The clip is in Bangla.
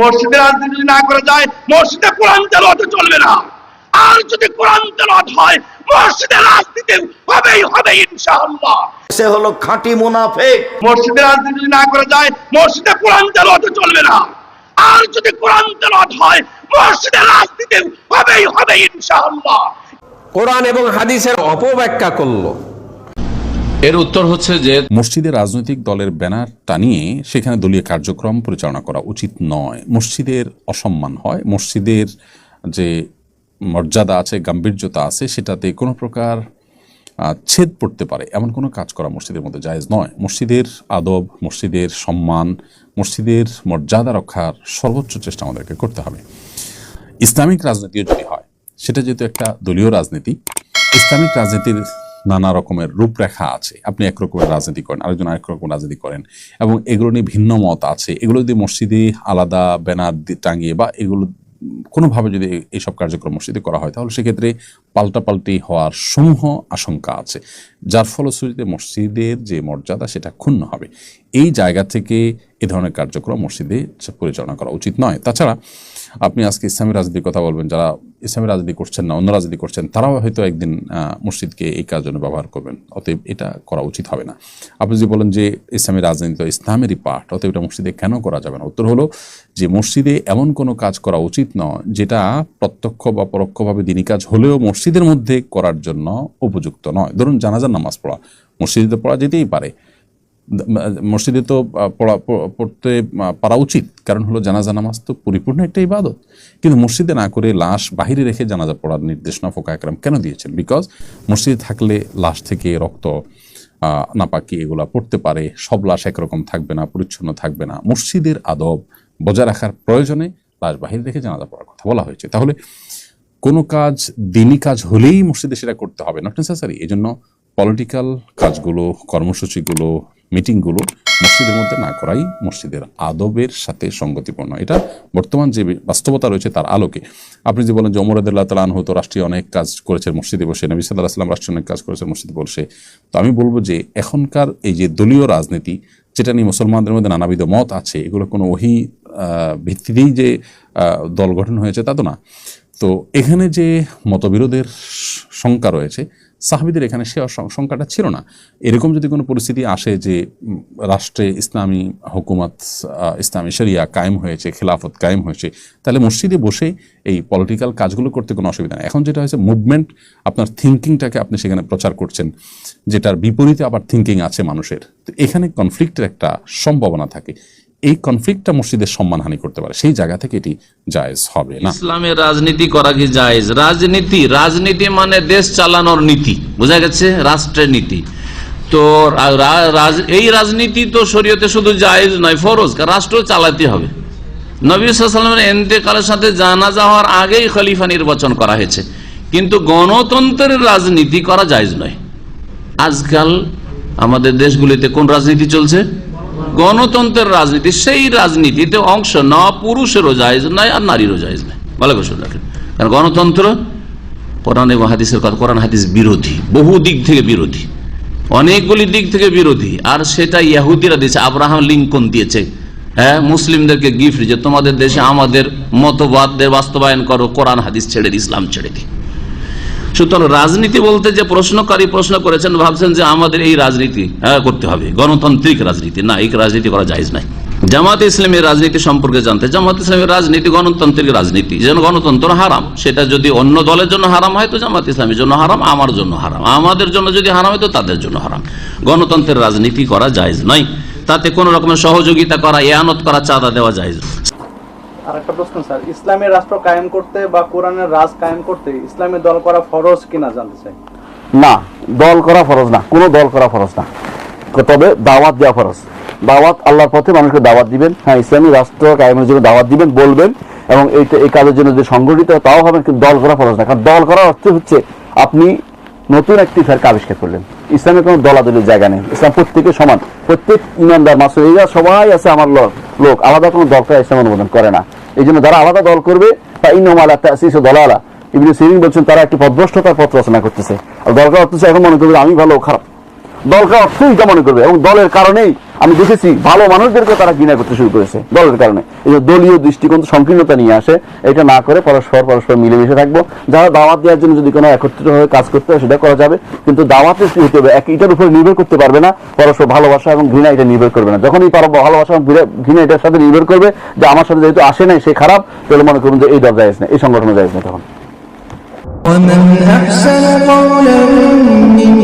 মসজিদে রাজনীতি যদি না করা যায় মসজিদে কোরআন তেলাওয়াত চলবে না। আর যদি কোরআন তেলাওয়াত হয় মসজিদে রাজনীতি হবেই হবে ইনশাআল্লাহ। সে হলো খাঁটি মুনাফেক। মসজিদে রাজনীতি যদি না করা যায় মসজিদে কোরআন তেলাওয়াত চলবে না। আর যদি কোরআন তেলাওয়াত হয় মসজিদে রাজনীতি হবেই হবে ইনশাআল্লাহ। কোরআন এবং হাদিসের অপব্যাখ্যা করল। এর উত্তর হচ্ছে যে মসজিদে রাজনৈতিক দলের ব্যানার টানিয়ে সেখানে দলীয় কার্যক্রম পরিচালনা করা উচিত নয়। মসজিদের অসম্মান হয়। মসজিদের যে মর্যাদা আছে, গাম্ভীর্যতা আছে, সেটাতে কোনো প্রকার ছেদ পড়তে পারে। এমন কোনো কাজ করা মসজিদের মধ্যে জায়েজ নয়। মসজিদের আদব, মসজিদের সম্মান, মসজিদের মর্যাদা রক্ষার সর্বোচ্চ চেষ্টা আমাদেরকে করতে হবে। ইসলামিক রাজনীতিও যদি হয়, সেটা যেহেতু একটা দলীয় রাজনীতি, ইসলামিক রাজনীতির নানা রকমের রূপরেখা আছে। আপনি এক রকমের রাজনীতি করেন, আরেকজন আরেক রকম রাজনীতি করেন এবং এগুলো নিয়ে ভিন্ন মত আছে। এগুলো যদি মসজিদে আলাদা ব্যানার টাঙিয়ে বা এগুলো কোনোভাবে যদি এইসব কার্যক্রম মসজিদে করা হয়, তাহলে সেক্ষেত্রে পাল্টাপাল্টি হওয়ার সমূহ আশঙ্কা আছে। যার ফলশ্রুতিতে মসজিদের যে মর্যাদা, সেটা ক্ষুণ্ণ হবে। এই জায়গা থেকে এ ধরনের কার্যক্রম মসজিদে পরিচালনা করা উচিত নয়। তাছাড়া আপনি আজকে ইসলামী রাজনীতির কথা বলবেন, যারা ইসলামী রাজনীতি করছেন না, অন্য রাজনীতি করছেন, তারাও হয়তো একদিন মসজিদকে এই কাজের জন্য ব্যবহার করবেন। অতএব এটা করা উচিত হবে না। আপনি যদি বলেন যে ইসলামী রাজনীতি তো ইসলামেরই পাঠ, অতএব এটা মসজিদে কেন করা যাবে না? উত্তর হলো যে মসজিদে এমন কোনো কাজ করা উচিত নয়, যেটা প্রত্যক্ষ বা পরোক্ষভাবে দিনী কাজ হলেও মসজিদের মধ্যে করার জন্য উপযুক্ত নয়। ধরুন জানাজার নামাজ পড়া। মসজিদে পড়া যেতেই পারে। মসজিদে তো পড়া পড়তে পারা উচিত। কারণ হলো জানাজা, নামাজ তো পরিপূর্ণ একটা ইবাদত। কিন্তু মসজিদে না করে লাশ বাহিরে রেখে জানাজা পড়ার নির্দেশনা ফোকা একরাম কেন দিয়েছেন? বিকজ মসজিদে থাকলে লাশ থেকে রক্ত নাপাকি এগুলা পড়তে পারে। সব লাশ একরকম থাকবে না, পরিচ্ছন্ন থাকবে না। মসজিদের আদব বজায় রাখার প্রয়োজনে লাশ বাহিরে রেখে জানাজা পড়ার কথা বলা হয়েছে। তাহলে কোনো কাজ দিনই কাজ হলেই মসজিদে সেটা করতে হবে নট নেসেসারি এই জন্য পলিটিক্যাল কাজগুলো, কর্মসূচিগুলো মিটিংগুলো মসজিদের মধ্যে না করাই মসজিদের আদবের সাথে সঙ্গতিপূর্ণ। এটা বর্তমান যে বাস্তবতা রয়েছে তার আলোকে। আপনি যে বলেন যে অমর আদুল্লাহ তালান হতো রাষ্ট্রীয় অনেক কাজ করেছেন মসজিদে বসে, নবী সাল্লাহ আসলাম রাষ্ট্রীয় অনেক কাজ করেছেন মসজিদে বসে। তো আমি বলব যে এখনকার এই যে দলীয় রাজনীতি, যেটা নিয়ে মুসলমানদের মধ্যে নানাবিধ মত আছে, এগুলো কোনো ওহি ভিত্তিতেই যে দল গঠন হয়েছে তা তো না। তো এখানে যে মতবিরোধের শঙ্কা রয়েছে, সাহাবিদের এখানে সে শঙ্কাটা ছিল না। এরকম যদি কোনো পরিস্থিতি আসে যে রাষ্ট্রে ইসলামী হুকুমত ইসলামী শরিয়া কায়েম হয়েছে, খেলাফত কায়েম হয়েছে, তাহলে মসজিদে বসে এই পলিটিক্যাল কাজগুলো করতে কোনো অসুবিধা নেই। এখন যেটা হয়েছে মুভমেন্ট আপনার থিঙ্কিংটাকে আপনি সেখানে প্রচার করছেন, যেটার বিপরীতে আবার থিঙ্কিং আছে মানুষের। তো এখানে কনফ্লিক্টের একটা সম্ভাবনা থাকে। এই কনফ্লিক্টটা মসজিদের সম্মানহানি করতে পারে। সেই জায়গা থেকে এটি জায়েজ হবে, না? ইসলামের রাজনীতি করা কি জায়েজ? রাজনীতি রাজনীতি মানে দেশ চালানোর নীতি। বোঝা গেছে? রাষ্ট্রের নীতি। তো এই রাজনীতি তো শরীয়তে শুধু জায়েজ নয়, ফরজ। রাষ্ট্র চালাতে হবে। নবী সাল্লামের এন্তেকালের সাথে জানাজা হওয়ার আগেই খলিফা নির্বাচন করা হয়েছে। কিন্তু গণতন্ত্রের রাজনীতি করা জায়েজ নয়। আজকাল আমাদের দেশগুলিতে কোন রাজনীতি চলছে? গণতন্ত্রের রাজনীতি সেই রাজনীতিতে অংশ না পুরুষেরও জায়েজ নয় আর নারীরও জায়েজ নয় ভালো করে রাখেন। কারণ গণতন্ত্র কোরআন এবং হাদিসের কথা কোরআন হাদিস বিরোধী বহু দিক থেকে বিরোধী অনেকগুলি দিক থেকে বিরোধী। আর সেটা ইয়াহুদিরা দিয়েছে আব্রাহাম লিঙ্কন দিয়েছে। হ্যাঁ মুসলিমদেরকে গিফট যে তোমাদের দেশে আমাদের মতবাদদের বাস্তবায়ন করো কোরআন হাদিস ছেড়ে দিই, ইসলাম ছেড়ে দিই। সুতরাং রাজনীতি বলতে যে প্রশ্নকারী প্রশ্ন করেছেন ভাবছেন যে আমাদের এই রাজনীতি হ্যাঁ, করতে হবে। গণতান্ত্রিক রাজনীতি। না এই রাজনীতি করা জায়জ নাই। জামাত ইসলামের রাজনীতি সম্পর্কে জানতে জামাত ইসলামের রাজনীতি গণতান্ত্রিক রাজনীতি। যেন গণতন্ত্র হারাম সেটা যদি অন্য দলের জন্য হারাম হয় তো জামাত ইসলামের জন্য হারাম আমার জন্য হারাম। আমাদের জন্য যদি হারাম হয় তো তাদের জন্য হারাম। গণতন্ত্রের রাজনীতি করা জায়জ নয় তাতে কোন রকমের সহযোগিতা করা এয়ানত করা চাঁদা দেওয়া জায়জ। আর একটা প্রশ্ন, স্যার। ইসলামের রাষ্ট্র কায়েম করতে বা কোরআনের রাজ কায়েম করতে দল করা ফরজ কিনা জানতে চাই? না, দল করা ফরজ না। কোনো দল করা ফরজ না। তবে দাওয়াত দেওয়া ফরজ। দাওয়াত আল্লাহর পথে মানুষকে দাওয়াত দিবেন। হ্যাঁ ইসলামী রাষ্ট্র কায়েমের জন্য দাওয়াত দিবেন, বলবেন, এবং এইটা এই কাজের জন্য যে সংগঠিত তাও হবে কিন্তু দল করা ফরজ না। কারণ দল করার অর্থ হচ্ছে আপনি নতুন একটি ফেরকা আবিষ্কার করলেন। ইসলামের কোনো দলাদলির জায়গা নেই। ইসলাম প্রত্যেকে সমান। প্রত্যেক ইমানদার মাসুল এরা সবাই আছে আমার লো- লোক, আলাদা কোনো দলটা ইসলাম অনুমোদন করে না। এই জন্য যারা আলাদা দল করবে, তা ইনমালা তাসিস দলালা। ইবনে সিরিন বলছেন, তারা একটি পদভ্রষ্টতার পথ রচনা করতেছে। আর দলকার অর্থ এখন মনে করবে আমি ভালো, খারাপ। দলকার অর্থ এটা মনে করবে এবং দলের কারণেই আমি দেখেছি ভালো মানুষদেরকে তারা ঘৃণা করতে শুরু করেছে দলের কারণে এই যে দলীয় দৃষ্টিকোণ সংকীর্ণতা নিয়ে আসে এটা না করে পরস্পর পরস্পর মিলেমিশে থাকবো যারা দাওয়াত দেওয়ার জন্য যদি কোনো একত্রিত হয়ে কাজ করতে হয় সেটা করা যাবে কিন্তু দাওয়াতের কি হতে হবে এক এটার উপরে নির্ভর করতে পারবে না পরস্পর ভালোবাসা এবং ঘৃণা এটা নির্ভর করবে না যখনই পারো ভালোবাসা এবং ঘৃণা- ঘৃণা এটার সাথে নির্ভর করবে যে আমার সাথে যেহেতু আসে নাই সে খারাপ তাহলে মনে করবেন যে এই দল জায়েজ না এই সংগঠন জায়েজ না তখন ومن أحسن قولا ممن